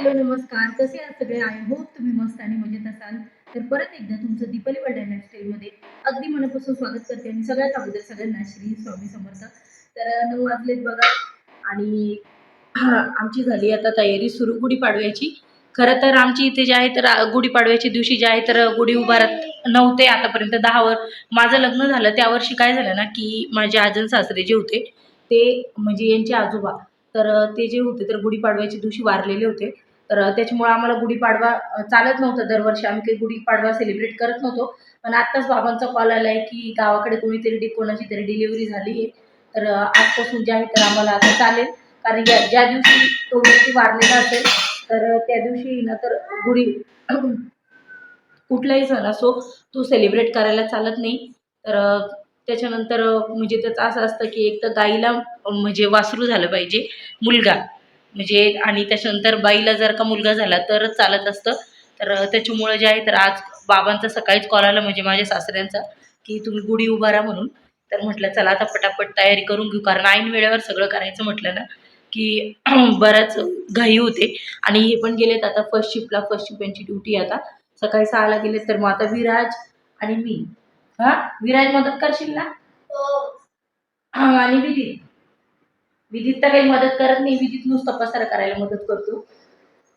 Hello नमस्कार. कसे आहात सगळे? आय होप तुम्ही मस्त आणि मजेत असाल. तर परत एकदा तुमचं दीपली वर्ल्ड लाईफस्टाईलमध्ये अगदी मनापासून स्वागत करते आणि सगळ्यात अगोदर सगळ्यांना श्री स्वामी समर्थ. तर नऊ वाजलेत बघा आणि आमची झाली आता तयारी सुरू गुढीपाडव्याची. खरं तर आमची इथे जे आहे तर गुढीपाडव्याच्या दिवशी जे आहे तर गुढी उभारत नव्हते आतापर्यंत दहावर. माझं लग्न झालं त्या वर्षी काय झालं ना की माझे आजन सासरे जे होते ते म्हणजे यांचे आजोबा. तर ते जे होते तर गुढीपाडव्याच्या दिवशी वारलेले होते. तर त्याच्यामुळं आम्हाला गुढीपाडवा चालत नव्हतं दरवर्षी. आम्ही काही गुढीपाडवा सेलिब्रेट करत नव्हतो. पण आत्ताच बाबांचा कॉल आला आहे की गावाकडे कोणीतरी डि कोणाची तरी डिलिव्हरी झाली आहे. तर आजपासून जे आहे तर आम्हाला आता चालेल. कारण ज्या ज्या दिवशी तो व्यक्ती वारलेला असेल तर त्या दिवशी ना तर गुढी कुठलाही सण असो तो सेलिब्रेट करायला चालत नाही. तर त्याच्यानंतर म्हणजे त्याचं असं असतं की एक तर गाईला म्हणजे वासरू झालं पाहिजे मुलगा. म्हणजे आणि त्याच्यानंतर बाईला जर का मुलगा झाला तरच चालत असतं. तर त्याच्यामुळं जे आहे तर आज बाबांचा सकाळीच कॉल आला म्हणजे माझ्या सासऱ्यांचा की तुम्ही गुढी उभारा म्हणून. तर म्हटलं चला आता पटापट तयारी करून घेऊ. कारण ऐन वेळेवर सगळं करायचं म्हटलं ना की बराच घाई होते. आणि हे पण गेलेत आता फर्स्ट शिफ्टला फर्स्ट शिफ्ट यांची ड्युटी आता. सकाळी सहाला गेले तर मग आता विराज आणि मी. हा? विराज मदत करशील ना? हा. आणि विदित विदित तर काही मदत करत नाही विदित नुसतं पसार करायला मदत करतो.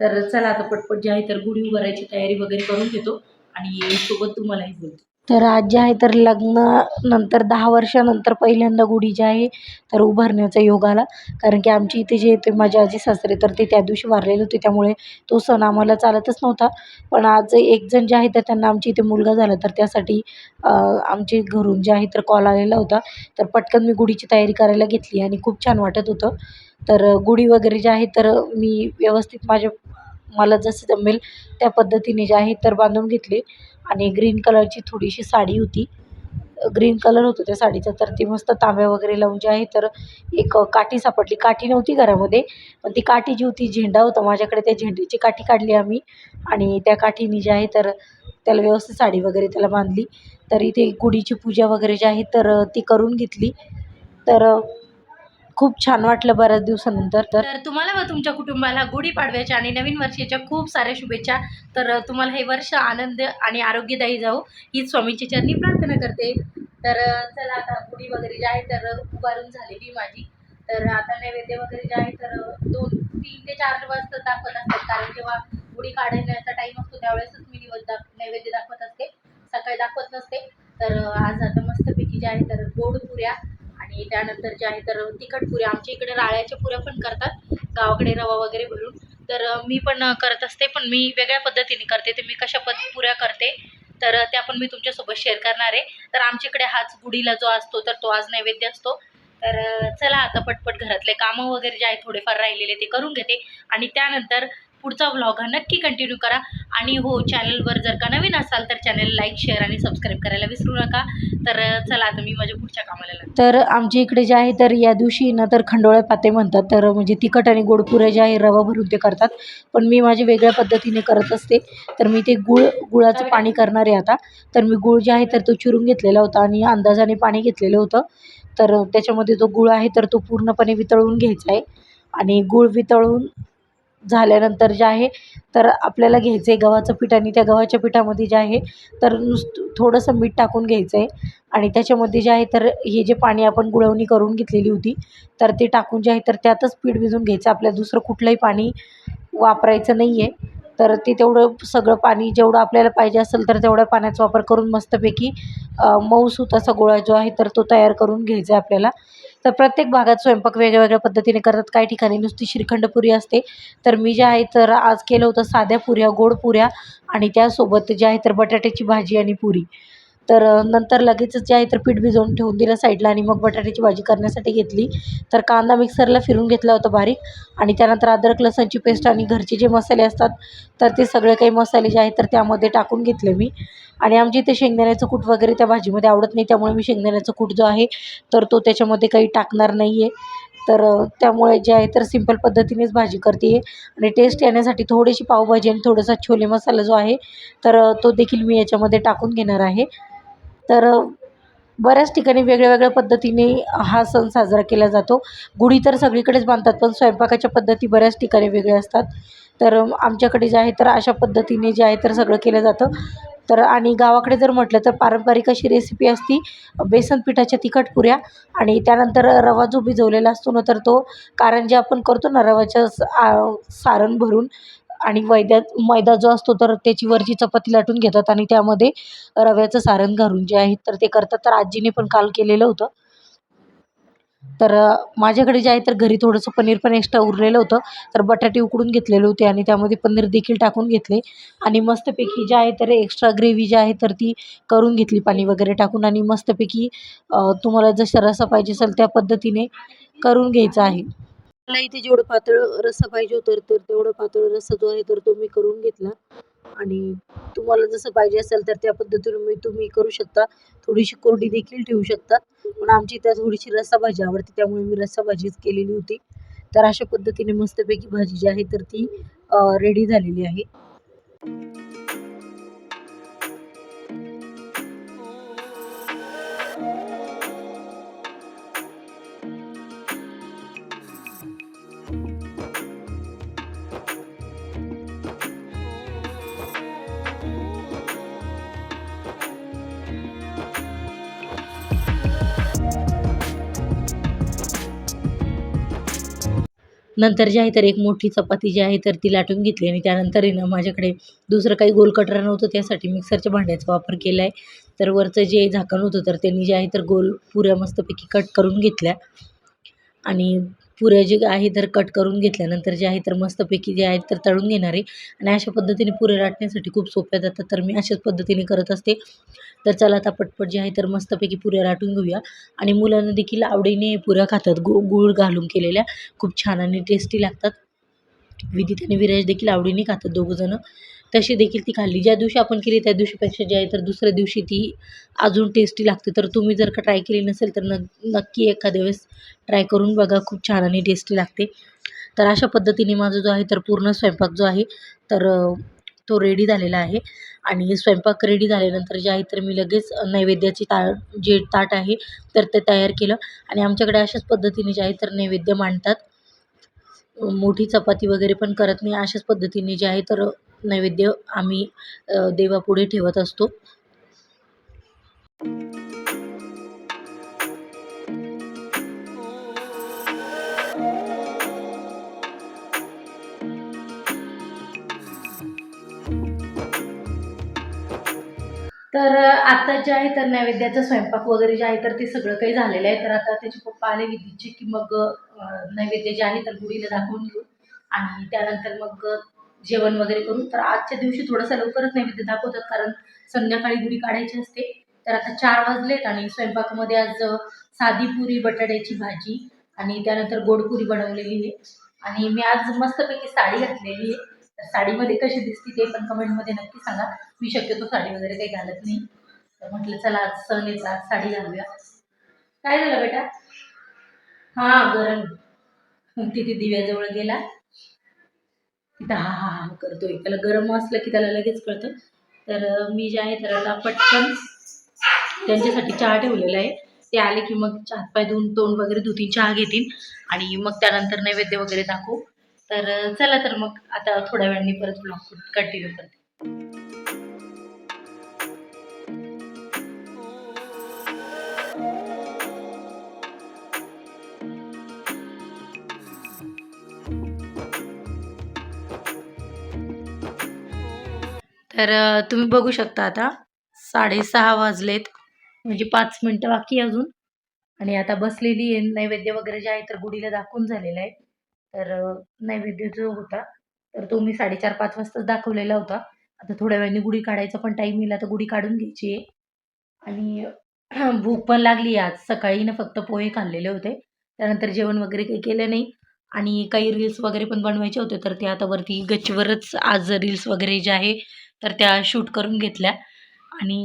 तर चला आता पटपट जे आहे तर गुढी उभारायची तयारी वगैरे करून घेतो आणि सोबत तुम्हालाही बोलतो. तर आज जे आहे तर लग्न नंतर दहा वर्षानंतर पहिल्यांदा गुढी जी आहे तर उभारण्याचा योग आला. कारण की आमची इथे जे येते माझे आजी सासरे तर ते त्या दिवशी वारलेले होते. त्यामुळे तो सण आम्हाला चालतच नव्हता. पण आज एक जण जे आहे तर त्यांना आमच्या इथे मुलगा झाला. तर त्यासाठी आमचे घरून जे आहे तर कॉल आलेला होता. तर पटकन मी गुढीची तयारी करायला घेतली आणि खूप छान वाटत होतं. तर गुढी वगैरे जे आहे तर मी व्यवस्थित माझ्या मला जसं जमेल त्या पद्धतीने जे आहे तर बांधून घेतले. आणि ग्रीन कलरची थोडीशी साडी होती. ग्रीन कलर होतं त्या साडीचा तर ती मस्त तांब्या वगैरे लावून जे आहे तर एक काठी सापडली. काठी नव्हती घरामध्ये पण ती काठी जी होती झेंडा होता माझ्याकडे त्या झेंड्याची काठी काढली आम्ही. आणि त्या काठीने जे आहे तर त्याला व्यवस्थित साडी वगैरे त्याला बांधली. तर इथे गुढीची पूजा वगैरे जी आहे तर ती करून घेतली. तर खूप छान वाटलं बऱ्याच दिवसानंतर. तर तुम्हाला व तुमच्या कुटुंबाला गुढीपाडव्याच्या आणि नवीन वर्षाच्या खूप साऱ्या शुभेच्छा. तर तुम्हाला हे वर्ष आनंद आणि आरोग्यदायी जाऊ हीच स्वामींची चरणी प्रार्थना करते. तर चला आता गुढी वगैरे जे आहे तर उभारून झालेली माझी. तर आता नैवेद्य वगैरे जे आहे तर दोन तीन ते चार वाजता दाखवत असतात. कारण जेव्हा गुढी काढण्याचा टाईम असतो त्यावेळेसच मी दिवस दाख नैवेद्य दाखवत असते. सकाळी दाखवत नसते. तर आज आता मस्तपैकी जे आहे तर गोड पुऱ्या आणि त्यानंतर जे आहे तर तिखट पुऱ्या. आमच्या इकडे राळ्याच्या पुऱ्या पण करतात. गावाकडे रवा वगैरे भरून. तर मी पण करत असते पण मी वेगळ्या पद्धतीने करते. ते मी कशा पद पुऱ्या करते तर त्या पण मी तुमच्यासोबत शेअर करणार आहे. तर आमच्याकडे हाच गुढीला जो असतो तर तो आज नैवेद्य असतो. तर चला आता पटपट घरातले कामं वगैरे जे आहे थोडेफार राहिलेले ते करून घेते. आणि त्यानंतर पुढचा व्लॉग हा नक्की कंटिन्यू करा. आणि हो चॅनलवर जर का नवीन असाल तर चॅनल लाईक शेअर आणि सबस्क्राईब करायला विसरू नका. तर चला आता मी माझ्या पुढच्या कामाला तर आमच्या इकडे जे आहे तर या दिवशी ना तर खंडोळे पाते म्हणतात. तर म्हणजे तिखट आणि गोडपुरे जे आहे रवा भरून ते करतात. पण मी माझे वेगळ्या पद्धतीने करत असते. तर मी ते गुळ गुळाचं पाणी करणार आहे आता. तर मी गुळ जे आहे तर तो चिरून घेतलेला होता आणि अंदाजाने पाणी घेतलेलं होतं. तर त्याच्यामध्ये जो गुळ आहे तर तो पूर्णपणे वितळवून घ्यायचा आहे. आणि गुळ वितळून झाल्यानंतर जे आहे तर आपल्याला घ्यायचं आहे गव्हाचं पीठ आणि त्या गव्हाच्या पिठामध्ये जे आहे तर नुसतं थोडंसं मीठ टाकून घ्यायचं आहे आणि त्याच्यामध्ये जे आहे तर हे जे पाणी आपण गुळवणी करून घेतलेली होती तर ते टाकून जे आहे तर त्यातच पीठ भिजून घ्यायचं. आपल्याला दुसरं कुठलंही पाणी वापरायचं नाही आहे तर ते तेवढं सगळं पाणी जेवढं आपल्याला पाहिजे असेल तर तेवढ्या पाण्याचा वापर करून मस्तपैकी मऊसूत असा गोळा जो आहे तर तो तयार करून घ्यायचा आहे आपल्याला. तर प्रत्येक भागात स्वयंपाक वेगळ्या पद्धतीने करतात. काही ठिकाणी नुसती श्रीखंड पुरी असते. तर मी जे आहे तर आज केलं होतं साध्या पुऱ्या गोड पुऱ्या आणि त्यासोबत जे आहे तर बटाट्याची भाजी आणि पुरी. तर नंतर लगेचच जे आहे तर पीठ भिजवून ठेवून दिलं साईडला आणि मग बटाट्याची भाजी करण्यासाठी घेतली. तर कांदा मिक्सरला फिरून घेतला होता बारीक आणि त्यानंतर अद्रक लसणची पेस्ट आणि घरचे जे मसाले असतात तर ते सगळे काही मसाले जे आहेत तर त्यामध्ये टाकून घेतले मी. आणि आमच्या इथे शेंगदाण्याचं कूट वगैरे त्या भाजीमध्ये आवडत नाही त्यामुळे मी शेंगदाण्याचं कूट जो आहे तर तो त्याच्यामध्ये काही टाकणार नाही आहे तर त्यामुळे जे आहे तर सिंपल पद्धतीनेच भाजी करते आहे आणि टेस्ट येण्यासाठी थोडीशी पावभाजी आणि थोडासा छोले मसाला जो आहे तर तो देखील मी याच्यामध्ये टाकून घेणार आहे. तर बऱ्याच ठिकाणी वेगळ्या वेगळ्या पद्धतीने हा सण साजरा केला जातो. गुढी तर सगळीकडेच बांधतात पण स्वयंपाकाच्या पद्धती बऱ्याच ठिकाणी वेगळ्या असतात. तर आमच्याकडे जे आहे तर अशा पद्धतीने जे आहे तर सगळं केलं जातं. तर आणि गावाकडे जर म्हटलं तर पारंपरिक अशी रेसिपी असती बेसन पिठाच्या तिखट पुऱ्या आणि त्यानंतर रवा जो भिजवलेला असतो ना तर तो कारण जे आपण करतो ना रवाच्या सारण भरून आणि मैद्यात मैदा जो असतो तर त्याची वरची चपाती लाटून घेतात आणि त्यामध्ये रव्याचं सारण घालून जे आहे तर ते करतात. तर आजीने पण काल केलेलं होतं. तर माझ्याकडे जे आहे तर घरी थोडंसं पनीर पण एक्स्ट्रा उरलेलं होतं. तर बटाटे उकडून घेतलेले होते आणि त्यामध्ये पनीर देखील टाकून घेतले. आणि मस्तपैकी जे आहे तर एक्स्ट्रा ग्रेव्ही जी आहे तर ती करून घेतली पाणी वगैरे टाकून. आणि मस्तपैकी तुम्हाला जसं रसा पाहिजे असेल त्या पद्धतीने करून घ्यायचं आहे. मला इथे जेवढं पातळ रस्सा पाहिजे होतं तर तेवढं पातळ रस्सा जो आहे तर तो मी करून घेतला. आणि तुम्हाला जसं पाहिजे असेल तर त्या पद्धतीने मी तुम्ही करू शकता. थोडीशी कोरडी देखील ठेवू शकता. पण आमची त्या थोडीशी रस्सा भाजी आवडते त्यामुळे मी रस्सा भाजीच केलेली होती. तर अशा पद्धतीने मस्तपैकी भाजी जी आहे तर ती रेडी झालेली आहे. नंतर जे आहे तर एक मोठी चपाती जी आहे तर ती लाटून घेतली आणि त्यानंतर आहे ना माझ्याकडे दुसरं काही गोल कटर नव्हतं त्यासाठी मिक्सरच्या भांड्याचा वापर केला आहे. तर वरचं जे झाकण होतं तर त्यांनी जे आहे तर गोल पुऱ्या मस्तपैकी कट करून घेतल्या. आणि पुऱ्या जे आहे तर कट करून घेतल्यानंतर जे आहे तर मस्तपैकी जे आहे तर तळून घेणार आहे. आणि अशा पद्धतीने पुऱ्या लाटण्यासाठी खूप सोप्या जातात. तर मी अशाच पद्धतीने करत असते. तर चला आता पटपट जे आहे तर मस्तपैकी पुऱ्या लाटून घेऊया. आणि मुलांना देखील आवडीने पुऱ्या खातात. गु गूळ घालून केलेल्या खूप छान आणि टेस्टी लागतात. विदित आणि विराज देखील आवडीने खातात दोघंजणं. तशी देखील ती खाल्ली. ज्या दिवशी आपण केली त्या दिवशीपेक्षा जे आहे तर दुसऱ्या दिवशी ती अजून टेस्टी लागते. तर तुम्ही जर का ट्राय केली नसेल तर न नक्की एखाद्या वेळेस ट्राय करून बघा. खूप छान आणि टेस्टी लागते. तर अशा पद्धतीने माझा जो आहे तर पूर्ण स्वयंपाक जो आहे तर तो रेडी झालेला आहे. आणि स्वयंपाक रेडी झाल्यानंतर जे आहे तर मी लगेच नैवेद्याची ता जे ताट आहे तर ते तयार केलं. आणि आमच्याकडे अशाच पद्धतीने जे आहे तर नैवेद्य मांडतात. मोठी चपाती वगैरे पण करत नाही. अशाच पद्धतीने जे आहे तर नैवेद्य आम्ही देवापुढे ठेवत असतो. तर आता जे आहे तर नैवेद्याचा स्वयंपाक वगैरे जे आहे तर ते सगळं काही झालेलं आहे. तर आता त्याचे पप्पा आले विधीचे की मग नैवेद्य जे आहे तर गुढीला दाखवून घेऊ. आणि त्यानंतर मग जेवण वगैरे करून तर आजच्या दिवशी थोडंसं लवकरच नैवेद्य दाखवतात कारण संध्याकाळी गुढी काढायची असते. तर आता चार वाजलेत आणि स्वयंपाकामध्ये आज साधी पुरी बटाट्याची भाजी आणि त्यानंतर गोडपुरी बनवलेली आहे. आणि मी आज मस्तपैकी साडी घातलेली आहे. तर साडीमध्ये कशी दिसते ते पण कमेंटमध्ये नक्की सांगा. मी शक्यतो साडी वगैरे काही घालत नाही. तर म्हटलं चला आज सण येतो आज साडी घालूया. काय झालं बेटा? हां गरम. तिथे दिव्याजवळ गेला. तिथं हा हा हा करतोय. त्याला गरम असलं की त्याला लगेच कळतं. तर मी जे आहे तर आता पटकन त्यांच्यासाठी चहा ठेवलेला आहे. ते आले की मग हात पाय धुवून तोंड वगैरे धुतीन चहा घेतील आणि मग त्यानंतर नैवेद्य वगैरे दाखवू. तर चला तर मग आता थोड्या वेळाने परत ब्लॉग कंटिन्यू करते. तर तुम्ही बघू शकता आता. साडेसहा वाजलेत. म्हणजे पाच मिनटं बाकी अजून. आणि आता बसलेली आहे. नैवेद्य वगैरे जे आहे तर गुढीला दाखवून झालेलं आहे. तर नैवेद्य जो होता तर तो मी साडेचार पाच वाजताच दाखवलेला होता. आता थोड्या वेळाने गुढी काढायचा पण टाईम येईल. आता गुढी काढून घ्यायची आहे. आणि भूक पण लागली आज. सकाळी ना फक्त पोहे खाल्लेले होते. त्यानंतर जेवण वगैरे काही केलं नाही. आणि काही रील्स वगैरे पण बनवायचे होते. तर ते आता वरती गच्चीवरच आज रील्स वगैरे जे आहे तर त्या शूट करून घेतल्या. आणि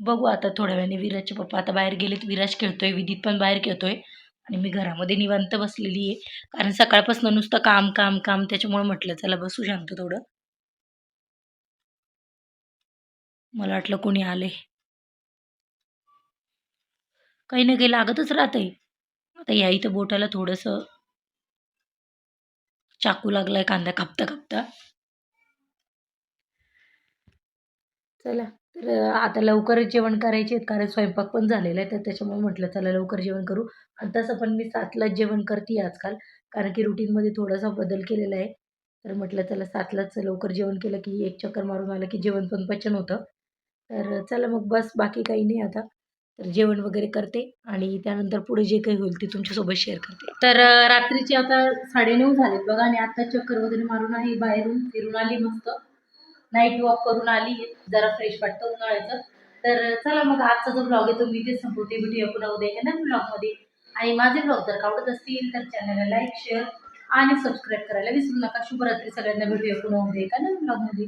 बघू आता थोड्या वेळाने विराजचे पप्पा आता बाहेर गेलेत. विराज खेळतोय विदित पण बाहेर खेळतोय. आणि मी घरामध्ये निवांत बसलेली आहे. कारण सकाळपासून नुसतं काम काम काम त्याच्यामुळे म्हटलं चला बसू शांत थोडं. मला वाटलं कोणी आले काही ना काही लागतच राहतंय. आता या इथं बोटाला थोडंसं चाकू लागलाय कांदा कापता कापता. चला तर आता लवकरच जेवण करायचे आहेत कारण स्वयंपाक पण झालेला आहे तर त्याच्यामुळे म्हटलं चला लवकर जेवण करू. आणि तसं पण मी सातलाच जेवण करते आजकाल कारण की रुटीनमध्ये थोडासा बदल केलेला आहे. तर म्हटलं चला सातलाच लवकर जेवण केलं की एक चक्कर मारून आलं की जेवण पण पचन होतं. तर चला मग बस बाकी काही नाही आता. तर जेवण वगैरे करते आणि त्यानंतर पुढे जे काही होईल ते तुमच्यासोबत शेअर करते. तर रात्रीचे आता साडेनऊ झालेत बघा आणि आता चक्कर वगैरे मारून आहे बाहेरून फिरून आली मस्त. नाईट वॉक करून आली जरा फ्रेश वाटतं उन्हाळ्याचं. तर चला मग आजचा जो ब्लॉग आहे तो मी तेच संपवते. भेटूया पुन्हा उद्या एका नवीन ब्लॉगमध्ये आणि माझे ब्लॉग जर का आवडत असतील तर चॅनलला लाईक शेअर आणि सबस्क्राईब करायला विसरू नका. शुभरात्री सगळ्यांना. भेटूया पुन्हा उद्या एका नवीन ब्लॉगमध्ये